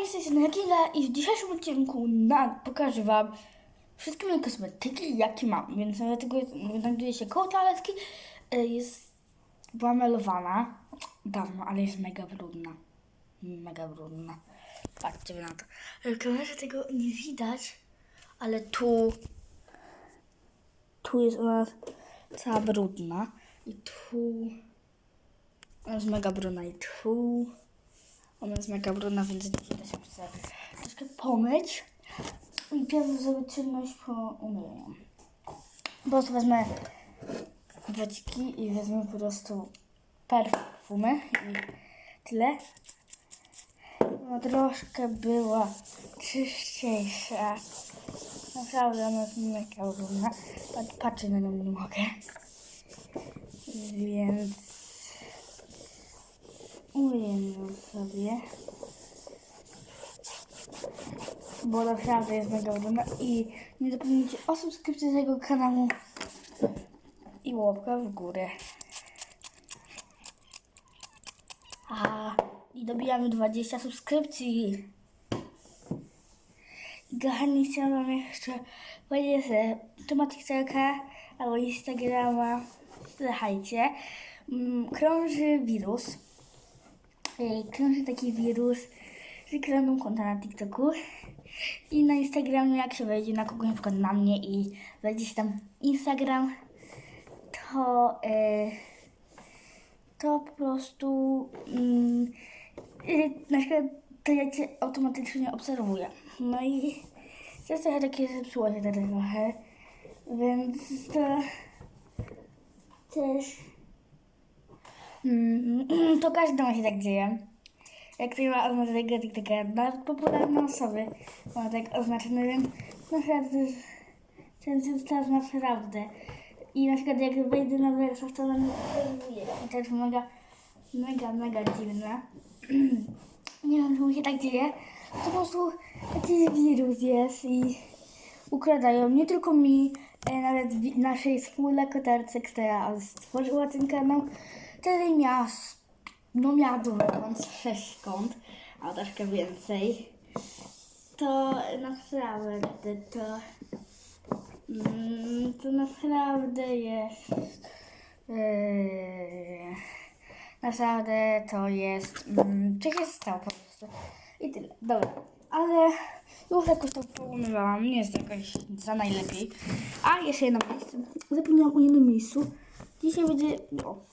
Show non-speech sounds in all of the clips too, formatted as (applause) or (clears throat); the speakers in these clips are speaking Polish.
wami jesteś na Gila i w dzisiejszym odcinku pokażę wam wszystkie moje kosmetyki, jakie mam. Więc dlatego znajduje się koło toaletki. y, Jest, była malowana dawno, ale jest mega brudna. Mega brudna. Patrzcie na to. W kamerze tego nie widać, ale tu, tu jest ona cała brudna. I tu ona jest mega brudna i tu ona jest mega brudna, więc dzisiaj też ją chcę troszkę pomyć. I pierwszy zrobię czynność po umyję. Po prostu wezmę wodźki i wezmę po prostu perfumy i tyle. No troszkę była czyściejsza. Naprawdę ona jest mega brudna. Pat- Patrzę na nią, nie mogę. Więc umyjemy sobie. Bo naprawdę jest mega brudna. I nie zapomnijcie o subskrypcji tego kanału i łapka w górę. A, i dobijamy 20 subskrypcji. Kochani, chciałam wam jeszcze powiedzieć, że temat TikToka albo Instagrama, słuchajcie, mm, krąży wirus. Krąży taki wirus, że kradną konta na TikToku i na Instagramie, jak się wejdzie na kogoś, na przykład na mnie i wejdzie się tam Instagram, to, e, to po prostu mm, e, na przykład to ja cię automatycznie obserwuję. No i jest trochę takie zepsuło się to trochę, więc to też (clears throat) to każdemu się tak dzieje. Jak ktoś ma oznaczonego TikToka, nawet popularne osoby ma tak oznaczone, więc naprawdę ten teraz naprawdę. I na przykład jak wejdę na wersach, to ona mnie obserwuje. I to jest mega, mega, mega dziwne. (clears throat) Nie wiem, czemu się tak dzieje. To po prostu jakiś wirus jest i ukradają nie tylko mi, e, nawet naszej wspólnej kotarce, która stworzyła ten kanał, wtedy miała, no miała dużo, sześć kont, a troszkę więcej. To naprawdę to, mm, to naprawdę jest, yy, naprawdę to jest, mm, coś się stało po prostu. I tyle, dobra. Ale już jakoś to poumywałam, nie jest jakoś za najlepiej. A jeszcze jedno miejsce. Zapomniałam o jednym miejscu. Dzisiaj będzie, no.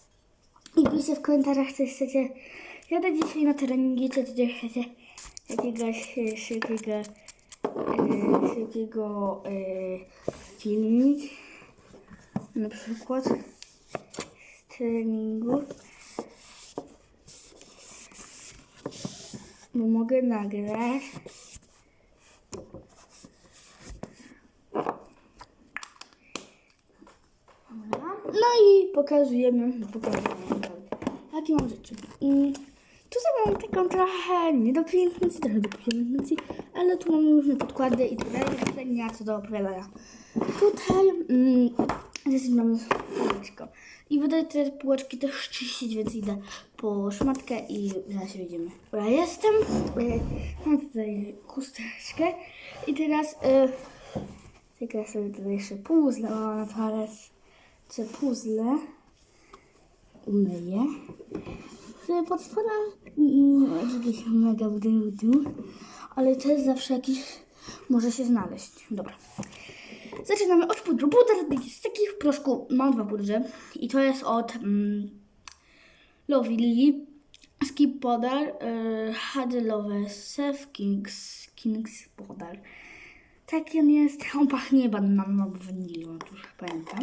I piszcie w komentarzach, co chcecie. Jadę dzisiaj na treningi, czy coś chcecie jakiegoś szybkiego, e, szybkiego e, filmik. Na przykład z treningu. Bo mogę nagrać. No i pokazujemy, pokazujemy mam rzeczy. I tutaj mam taką trochę nie do piękności, trochę do piękności, ale tu mam różne podkłady i tutaj nie co do opowiadania. Tutaj mm, jest mamy półeczko. I wydaje te półeczki też czyścić, więc idę po szmatkę i zaraz się widzimy. Dobra, jestem. Y, mam tutaj chusteczkę i teraz y, Tylko sobie tutaj jeszcze puzzle mam na toaletce puzzle. Umyję. Pod spodem jakiś mega budył, ale też zawsze jakiś może się znaleźć. Dobra. Zaczynamy od pudru. Puder jest taki w proszku. Mam dwa pudrze i to jest od mm, Lovely Skip Podar y, Hady Love Sef Kings Kings Podar. Taki on jest. On pachnie bananą wanilią, już pamiętam.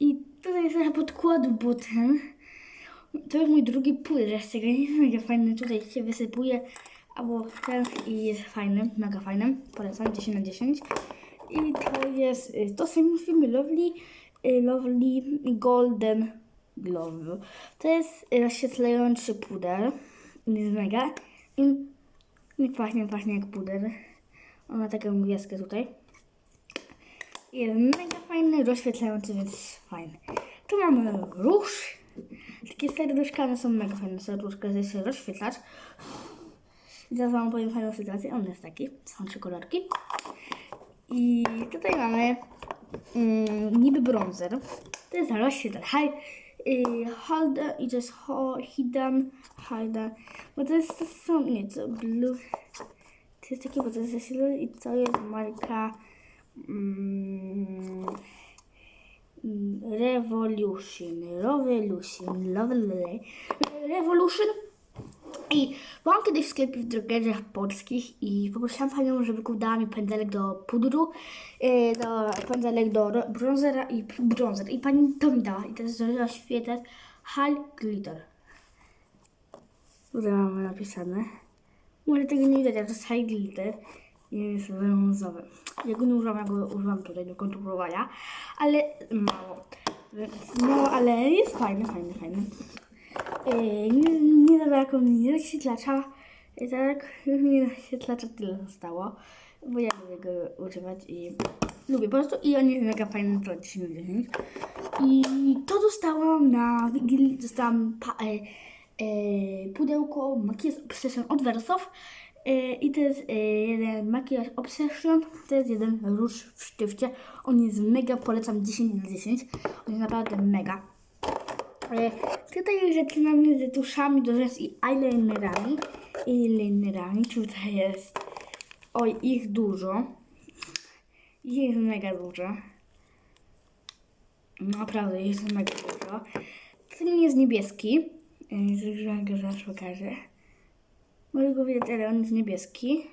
I tutaj jest trochę podkładu, bo ten to jest mój drugi puder z tego. Jest mega fajny. Tutaj się wysypuje albo ten i jest fajny, mega fajny. Polecam 10 na 10. I to jest y, to samo firmy Lovely, y, Lovely Golden Glove. To jest rozświetlający puder. Jest mega. I, pachnie, pachnie jak puder. On ma taką gwiazdkę tutaj. Jest mega fajny, rozświetlający, więc fajny. Tu mamy róż. Takie serduszka, one są mega fajne serduszka, jest rozświetlacz. I teraz wam powiem fajną sytuację. On jest taki, są trzy kolorki. I tutaj mamy mm, niby bronzer. To jest rozświetlacz. High, y, Holden i to jest ho, hidden, hidden. Bo to jest to są, nie, to blue. To jest takie, bo to jest i to jest marka mm, Revolution, Revolution, Lovely, Revolution. I byłam kiedyś w sklepie w drogerzach polskich i poprosiłam panią, żeby kupiła mi pędzelek do pudru, yy, do, pędzelek do ro- bronzera i bronzer. I pani to mi dała. I to jest rozświetlacz Hal Glitter. Tutaj mamy napisane. Może tego nie widać, ale to jest High Glitter jest brązowy. Ja go nie używam, ja go używam tutaj do kontrolowania, ale mało. Mało, ale jest fajny, fajny, fajny. Yy, nie, nie zabrakło mi (laughs) nie rozświetlacza. I tak, mi rozświetlacza tyle zostało, bo ja lubię go używać i lubię po prostu i on jest mega fajny, to 10 na 10. I to dostałam na Wigilii, dostałam pa, e, e, pudełko Makijaż Obsession od Versof. E, I to jest e, jeden makijaż Obsession, to jest jeden róż w sztywcie. On jest mega, polecam 10 na 10. On jest naprawdę mega. E, Tutaj zaczynamy z tuszami do rzęs i eyelinerami. Eyelinerami. Tutaj jest. Oj, ich dużo. Ich jest mega dużo. Naprawdę, jest mega dużo. Ten jest niebieski. E, Że go zaraz pokażę. Mogę go widać, ale on jest niebieski.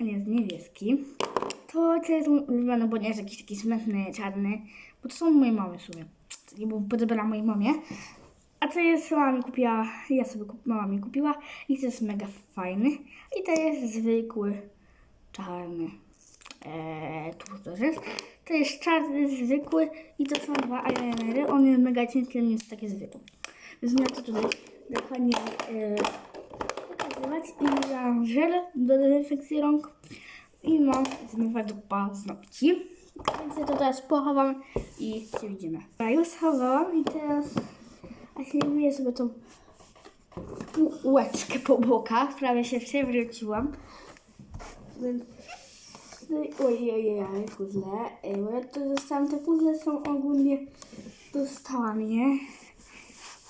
On jest niebieski. To, to jest mój bo nie jest jakiś taki smętny, czarny. Bo to są moje mamy w sumie. Nie było podobne mojej mamie. A to jest, mama mi kupiła, ja sobie kup, mama mi kupiła i to jest mega fajny. I to jest zwykły, czarny. Eee, tu to jest. To jest czarny, zwykły i to są dwa eyelinery. On jest mega cienki, on jest taki zwykły. Więc nie to tutaj dokładnie e, pokazywać. I żel do dezynfekcji rąk. I mam zmywać do paznokci. Więc ja to teraz pochowam i się widzimy. Ja już schowałam i teraz aktywiuję sobie tą półeczkę po bokach. Prawie się przewróciłam. Więc Ojej, ojej, puzzle. Ej, Bo ja to dostałam, te puzzle są ogólnie, dostałam je.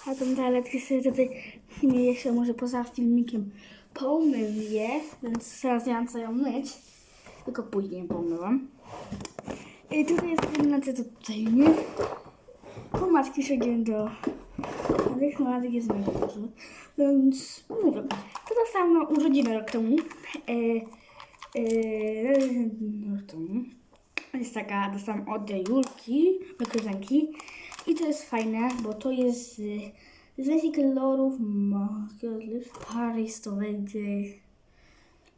A tą toaletkę sobie tutaj nie jeszcze może poza filmikiem pomyję, więc teraz nie mam co ją myć. Tylko później pomyłam. I tutaj jest kombinacja do nie? Pomadki przejdziemy do... Tych pomadek jest mega dużo. Więc mówię, to dostałam na urodziny rok temu. E, rok temu. Jest taka, dostałam od Julki, do koleżanki. I to jest fajne, bo to jest y, z wersji kolorów Makiaż Paris to będzie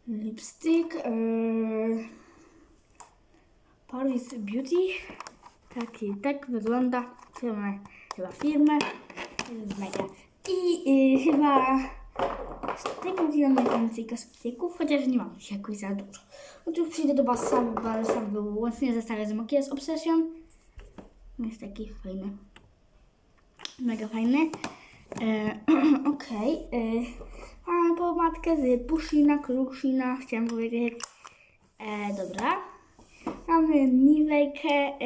lipstick y, Paris Beauty. Taki, tak wygląda. To ma chyba firmę. To jest mega. I y, chyba z tego wziąłem najwięcej kosmetyków, chociaż nie mam ich jakoś za dużo. Już przyjdę do Balsamu, Balsam był łącznie zestawiony z Makijaż Obsession. Jest taki fajny. Mega fajny. E, (clears throat) Okej. e, Mamy pomadkę z Pushina, Krushina, chciałam powiedzieć. E, dobra. Mamy Nivejkę. E,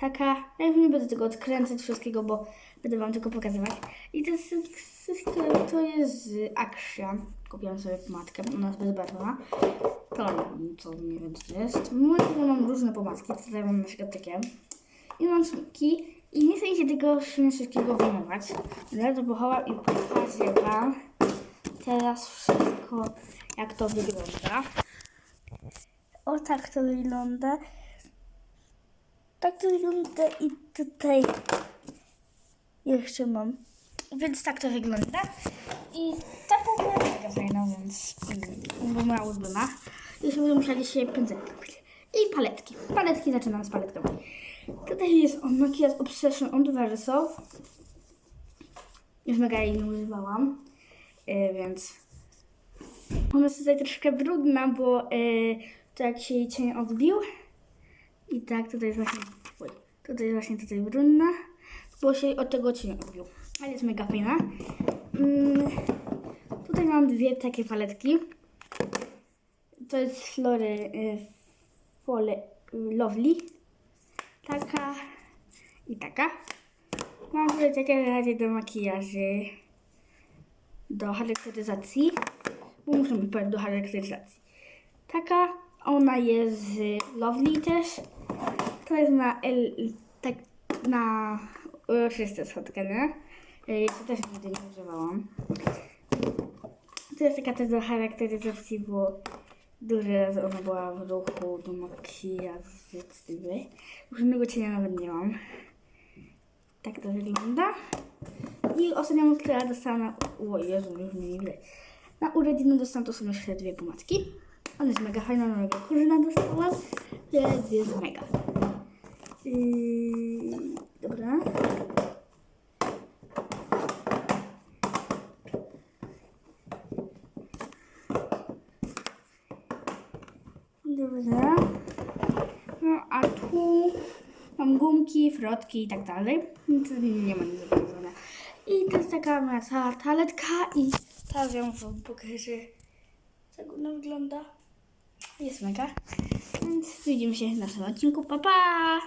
taka. Ja już nie będę tego odkręcać wszystkiego, bo będę wam tylko pokazywać. I to jest, to jest z Action. Kupiłam sobie pomadkę, ona jest bezbarwna. To co nie wiem co to jest. Może mam różne pomadki, tutaj mam na przykład takie. I mam smutki i nie chcę się tego wszystkiego wyjmować. To pochowam i pokażę wam teraz wszystko, jak to wygląda. O tak to wygląda. Tak to wygląda i tutaj jeszcze mam. Więc tak to wygląda. I ta pompa jest mega fajna, więc mm, bo moja ulubiona. Jeszcze będę musiała dzisiaj pędzelek kupić. I paletki. Paletki zaczynam z paletkami. Tutaj jest on makijaż Obsession od Verso. Już mega jej nie używałam, e, więc ona jest tutaj troszkę brudna, bo e, to jak się jej cień odbił. I tak tutaj jest właśnie, tutaj jest właśnie tutaj brudna, bo się od tego cień odbił. Ale jest mega fajna. Mm, tutaj mam dwie takie paletki. To jest Flory y, Fole y, Lovely. Taka i taka. Mam tutaj takie radzie do makijaży, do charakteryzacji. Bo muszę wybrać do charakteryzacji. Taka, ona jest z Lovely też. To jest na L, tak na uroczyste schodkę, nie? To też nigdy nie używałam. To jest taka też do charakteryzacji, bo duże razy ona była w ruchu do makijażu. Już innego cienia nawet nie mam. Tak to wygląda. I ostatnią, która dostałam na... O Jezu, już mnie nie widać. Na urodziny dostałam to są jeszcze dwie pomadki. Ona jest mega fajna, mega kurzyna dostałam. Więc jest mega. Yy, dobra. Dobra. No a tu mam gumki, frotki i tak dalej. Nic nie ma nic zapisane. I to jest taka moja cała toaletka i teraz wam pokażę. Jak ona wygląda. Jest mega. Więc widzimy się w następnym odcinku. Pa, pa!